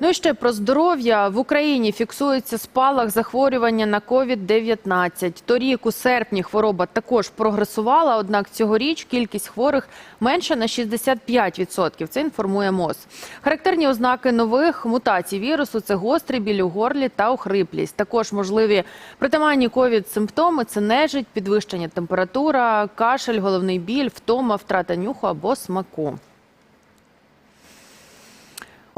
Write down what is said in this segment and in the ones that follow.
Ну і ще про здоров'я в Україні фіксується спалах захворювання на COVID-19. Торік у серпні хвороба також прогресувала, однак цьогоріч кількість хворих менша на 65%. Це інформує МОЗ. Характерні ознаки нових мутацій вірусу це гострий біль у горлі та охриплість. Також можливі притаманні ковід-симптоми це нежить, підвищення температура, кашель, головний біль, втома, втрата нюху або смаку.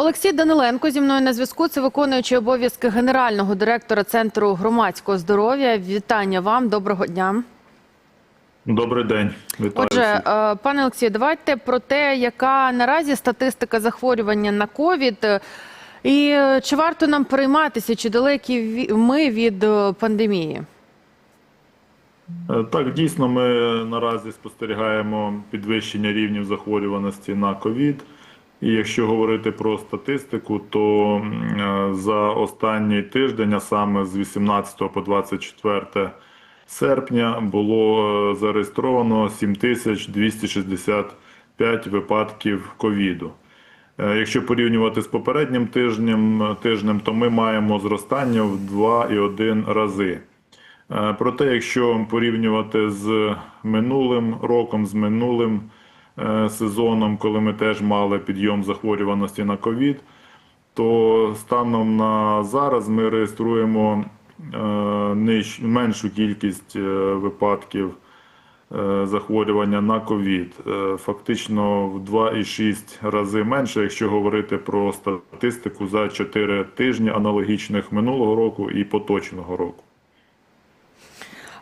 Олексій Даниленко зі мною на зв'язку. Це виконуючий обов'язки генерального директора Центру громадського здоров'я. Вітання вам, доброго дня. Добрий день, вітаю Отже, е, пане Олексію, давайте про те, яка наразі статистика захворювання на ковід, і чи варто нам перейматися, чи далекі ми від е, пандемії? Е, Так, дійсно, ми наразі спостерігаємо підвищення рівнів захворюваності на ковід. І якщо говорити про статистику, то е, за останній тиждень, а саме з 18 по 24 серпня, було е, зареєстровано 7265 випадків ковіду. Е, Якщо порівнювати з попереднім тижнем, тижнем, то ми маємо зростання в 2,1 рази. Проте, якщо порівнювати з минулим роком, з минулим сезоном, коли ми теж мали підйом захворюваності на ковід, то станом на зараз ми реєструємо е, меншу кількість е, випадків е, захворювання на ковід. Е, Фактично в 2,6 рази менше, якщо говорити про статистику за 4 тижні аналогічних минулого року і поточного року.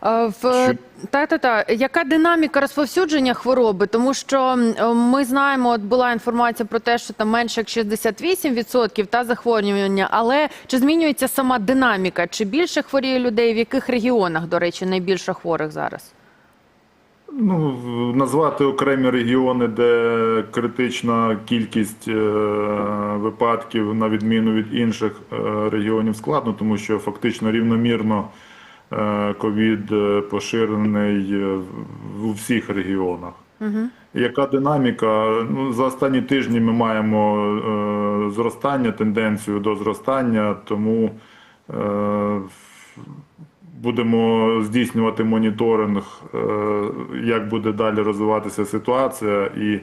Е, В та та та яка динаміка розповсюдження хвороби? Тому що ми знаємо, от була інформація про те, що там менше як 68% та захворювання, але чи змінюється сама динаміка? Чи більше хворіє людей? В яких регіонах, до речі, найбільше хворих зараз? Ну, назвати окремі регіони, де критична кількість е, випадків на відміну від інших е, регіонів складно, тому що фактично рівномірно ковід е, поширений е, в- у всіх регіонах. Яка динаміка? Ну, за останні тижні ми маємо е, зростання, тенденцію до зростання, тому е, будемо здійснювати моніторинг, е, як буде далі розвиватися ситуація. І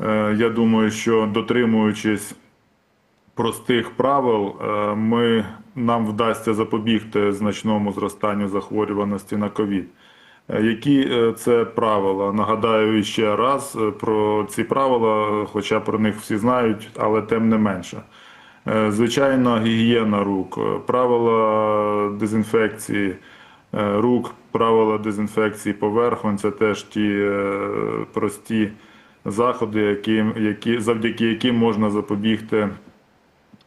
е, я думаю, що дотримуючись простих правил, е, ми, нам вдасться запобігти значному зростанню захворюваності на ковід. Е, Які е, це правила? Нагадаю ще раз про ці правила, хоча про них всі знають, але тим не менше. Звичайно, гігієна рук, правила дезінфекції рук, правила дезінфекції поверхонь це теж ті прості заходи, які, які, завдяки яким можна запобігти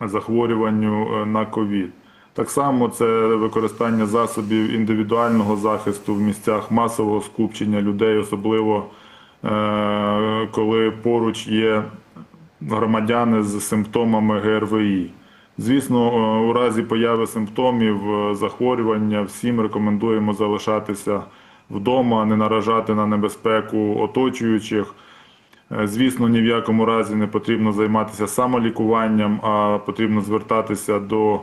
захворюванню е, на ковід. Так само це використання засобів індивідуального захисту в місцях масового скупчення людей, особливо е, коли поруч є громадяни з симптомами ГРВІ. Звісно, е, у разі появи симптомів захворювання всім рекомендуємо залишатися вдома, не наражати на небезпеку оточуючих. Е, Звісно, ні в якому разі не потрібно займатися самолікуванням, а потрібно звертатися до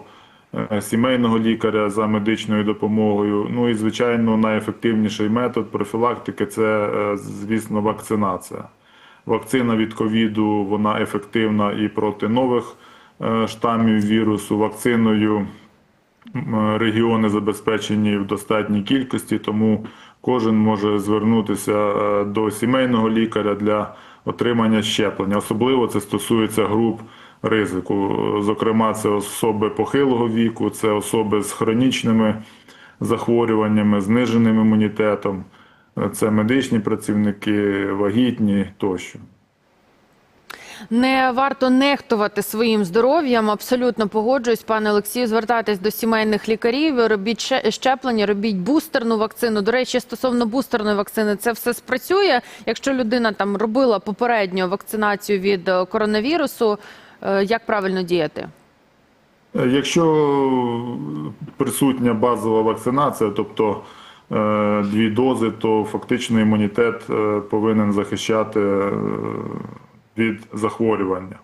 е, сімейного лікаря за медичною допомогою. Ну і звичайно, найефективніший метод профілактики це, е, звісно, вакцинація. Вакцина від ковіду вона ефективна і проти нових штамів вірусу. Вакциною регіони забезпечені в достатній кількості, тому кожен може звернутися до сімейного лікаря для отримання щеплення. Особливо це стосується груп ризику. Зокрема, це особи похилого віку, це особи з хронічними захворюваннями, зниженим імунітетом, це медичні працівники, вагітні тощо. Не варто нехтувати своїм здоров'ям. Абсолютно погоджуюсь, пане Олексію. Звертайтесь до сімейних лікарів, робіть щеплення, робіть бустерну вакцину. До речі, стосовно бустерної вакцини, це все спрацює. Якщо людина там робила попередню вакцинацію від е, коронавірусу, е, як правильно діяти? Якщо присутня базова вакцинація, тобто е, дві дози, то фактично імунітет повинен захищати від захворювання.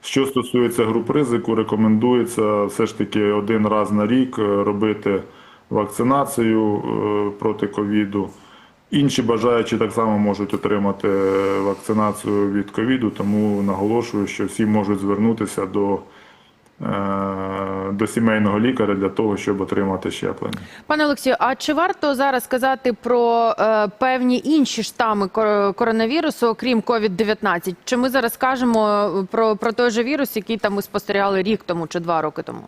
Що стосується груп ризику, рекомендується все ж таки один раз на рік е, робити вакцинацію е, проти ковіду. Інші бажаючі так само можуть отримати е, вакцинацію від ковіду, тому наголошую, що всі можуть звернутися до, до сімейного лікаря для того, щоб отримати щеплення. Пане Олексію, а чи варто зараз сказати про е, певні інші штами кор- коронавірусу, окрім COVID-19? Чи ми зараз кажемо про, про той же вірус, який там ми спостерігали рік тому чи два роки тому?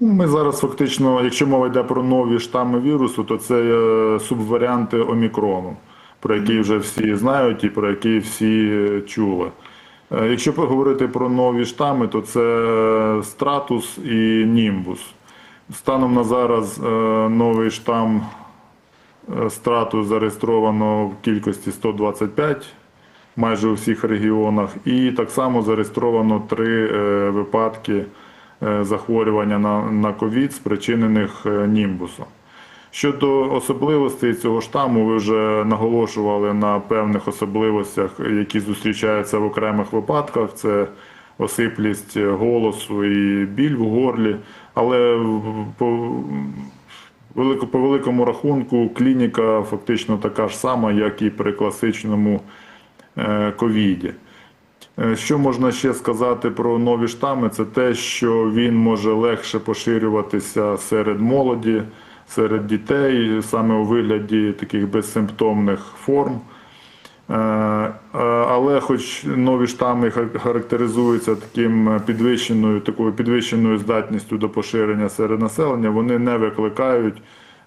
Ну, Ми зараз фактично, якщо мова йде про нові штами вірусу, то це е, субваріанти омікрону, про які вже всі знають і про які всі е, чули. Е, Якщо поговорити про нові штами, то це стратус і німбус. Станом на зараз е, новий штам е, стратус зареєстровано в кількості 125 майже у всіх регіонах, і так само зареєстровано три е, випадки е, захворювання на, ковід, спричинених е, німбусом. Щодо особливостей цього штаму, ви вже наголошували на певних особливостях, які зустрічаються в окремих випадках. Це осиплість голосу і біль в горлі. Але по, по великому рахунку клініка фактично така ж сама, як і при класичному е, ковіді. Е, Що можна ще сказати про нові штами? Це те, що він може легше поширюватися серед молоді, серед дітей, саме у вигляді таких безсимптомних форм. Е, е, Але хоч нові штами характеризуються таким підвищеною, такою підвищеною здатністю до поширення серед населення, вони не викликають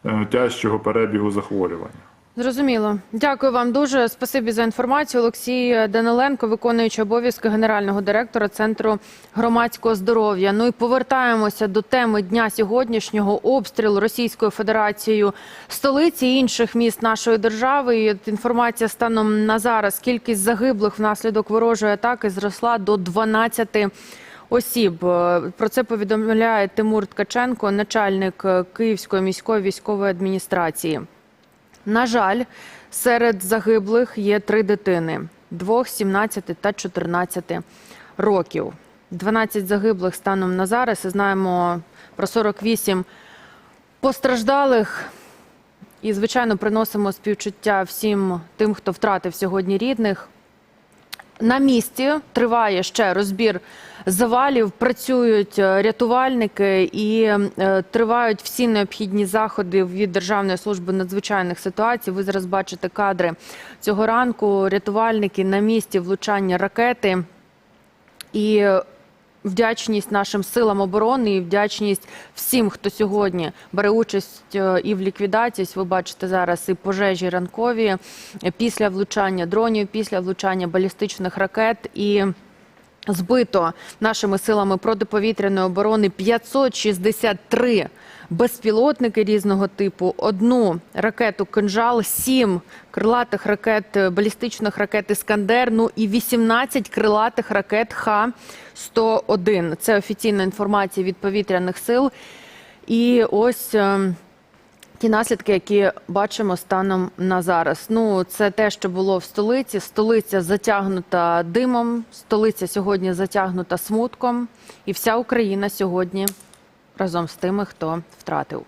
е, тяжчого перебігу захворювання. Зрозуміло. Дякую вам дуже. Спасибі за інформацію. Олексій Даниленко, виконуючий обов'язки генерального директора Центру громадського здоров'я. Ну і повертаємося до теми дня сьогоднішнього обстрілу Російською Федерацією столиці і інших міст нашої держави. І інформація станом на зараз. Кількість загиблих внаслідок ворожої атаки зросла до 12 осіб. Про це повідомляє Тимур Ткаченко, начальник Київської міської військової адміністрації. На жаль, серед загиблих є три дитини: двох, 17 та 14 років. 12 загиблих станом на зараз. І знаємо про 48 постраждалих. І, звичайно, приносимо співчуття всім тим, хто втратив сьогодні рідних. На місці триває ще розбір завалів. Працюють е, рятувальники і е, тривають всі необхідні заходи від Державної служби надзвичайних ситуацій. Ви зараз бачите кадри цього ранку. Рятувальники на місці влучання ракети і вдячність нашим силам оборони, і вдячність всім, хто сьогодні бере участь е, і в ліквідації. Ви бачите зараз і пожежі ранкові після влучання дронів, після влучання балістичних ракет і. Збито нашими силами протиповітряної оборони 563 безпілотники різного типу, одну ракету «Кинжал», сім крилатих ракет, е, балістичних ракет «Іскандер», ну і 18 крилатих ракет Х-101. Це офіційна інформація від повітряних сил. І ось е, Ті наслідки, які бачимо станом на зараз. Ну, це те, що було в столиці. Столиця затягнута димом, столиця сьогодні затягнута смутком, і вся Україна сьогодні разом з тими, хто втратив.